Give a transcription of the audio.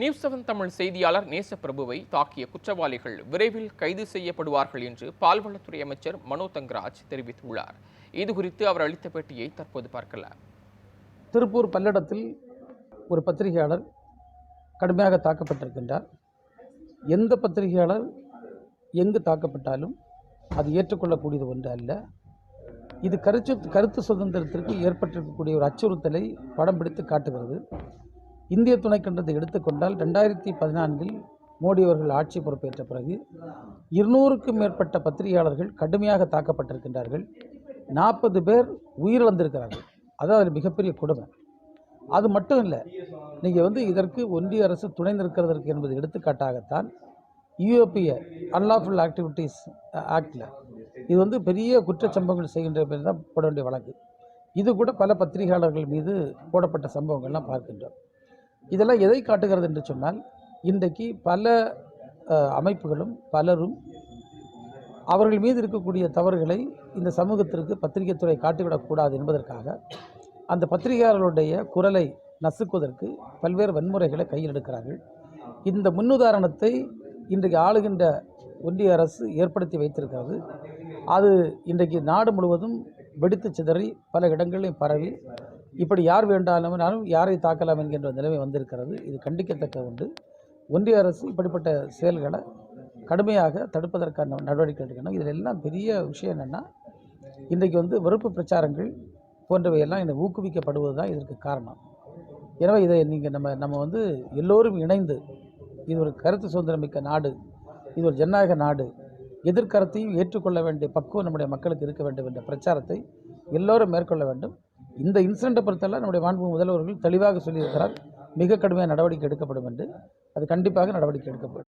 News seven Tamil செய்தியாளர் நேசப்பிரபுவை தாக்கிய குற்றவாளிகள் விரைவில் கைது செய்யப்படுவார்கள் என்று பால்வளத்துறை அமைச்சர் மனோ தங்கராஜ் தெரிவித்துள்ளார். இது குறித்து அவர் அளித்த பேட்டியை தற்போது பார்க்கலாம். திருப்பூர் பல்லடத்தில் ஒரு பத்திரிகையாளர் கடுமையாக தாக்கப்பட்டிருக்கின்றார். எந்த பத்திரிகையாளர் எங்கு தாக்கப்பட்டாலும் அது ஏற்றுக்கொள்ளக்கூடியது ஒன்று அல்ல. இது கருத்து கருத்து சுதந்திரத்திற்கு ஏற்பட்டிருக்கக்கூடிய ஒரு அச்சுறுத்தலை படம் பிடித்து காட்டுகிறது. இந்திய துணைக்கண்டத்தை எடுத்துக்கொண்டால் ரெண்டாயிரத்தி பதினான்கில் மோடி அவர்கள் ஆட்சி பொறுப்பேற்ற பிறகு இருநூறுக்கும் மேற்பட்ட பத்திரிகையாளர்கள் கடுமையாக தாக்கப்பட்டிருக்கின்றார்கள். நாற்பது பேர் உயிரிழந்திருக்கிறார்கள். அதான் அதில் மிகப்பெரிய கொடுமை. அது மட்டும் இல்லை நீங்கள் வந்து இதற்கு ஒன்றிய அரசு துணை நிற்கிறதற்கு என்பது எடுத்துக்காட்டாகத்தான் யூஏபிஏ அன்லாஃபுல் ஆக்டிவிட்டீஸ் ஆக்டில் இது வந்து பெரிய குற்றச்சம்பவங்கள் செய்கின்ற பேர் தான் போட வேண்டிய வழக்கு. இது கூட பல பத்திரிகையாளர்கள் மீது போடப்பட்ட சம்பவங்கள்லாம் பார்க்கின்றோம். இதெல்லாம் எதை காட்டுகிறது என்று சொன்னால் இன்றைக்கு பல அமைப்புகளும் பலரும் அவர்கள் மீது இருக்கக்கூடிய தவறுகளை இந்த சமூகத்திற்கு பத்திரிகைத்துறை காட்டிவிடக்கூடாது என்பதற்காக அந்த பத்திரிகையாளர்களுடைய குரலை நசுக்குவதற்கு பல்வேறு வன்முறைகளை கையில் எடுக்கிறார்கள். இந்த முன்னுதாரணத்தை இன்றைக்கு ஆளுகின்ற ஒன்றிய அரசு ஏற்படுத்தி வைத்திருக்கிறது. அது இன்றைக்கு நாடு முழுவதும் வெடித்து சிதறி பல இடங்களிலும் பரவி இப்படி யார் வேண்டாலும் யாரை தாக்கலாம் என்கின்ற நிலைமை வந்திருக்கிறது. இது கண்டிக்கத்தக்க உண்டு ஒன்றிய அரசு இப்படிப்பட்ட செயல்களை கடுமையாக தடுப்பதற்கான நடவடிக்கை எடுக்கணும். இதில் எல்லாம் பெரிய விஷயம் என்னென்னா இன்றைக்கு வந்து வெறுப்பு பிரச்சாரங்கள் போன்றவையெல்லாம் இந்த ஊக்குவிக்கப்படுவது தான் இதற்கு காரணம். எனவே இதை நீங்கள் நம்ம நம்ம வந்து எல்லோரும் இணைந்து இது ஒரு கருத்து சுதந்திரம் மிக்க நாடு இது ஒரு ஜனநாயக நாடு எதிர்கருத்தையும் ஏற்றுக்கொள்ள வேண்டிய பக்குவம் நம்முடைய மக்களுக்கு இருக்க வேண்டும் என்ற பிரச்சாரத்தை எல்லோரும் மேற்கொள்ள வேண்டும். இந்த இன்சிடெண்ட்டை பொறுத்தவரை நம்முடைய மாண்பு முதல்வர்கள் தெளிவாக சொல்லியிருக்கிறார். மிக கடுமையான நடவடிக்கை எடுக்கப்படும் என்று. அது கண்டிப்பாக நடவடிக்கை எடுக்கப்படும்.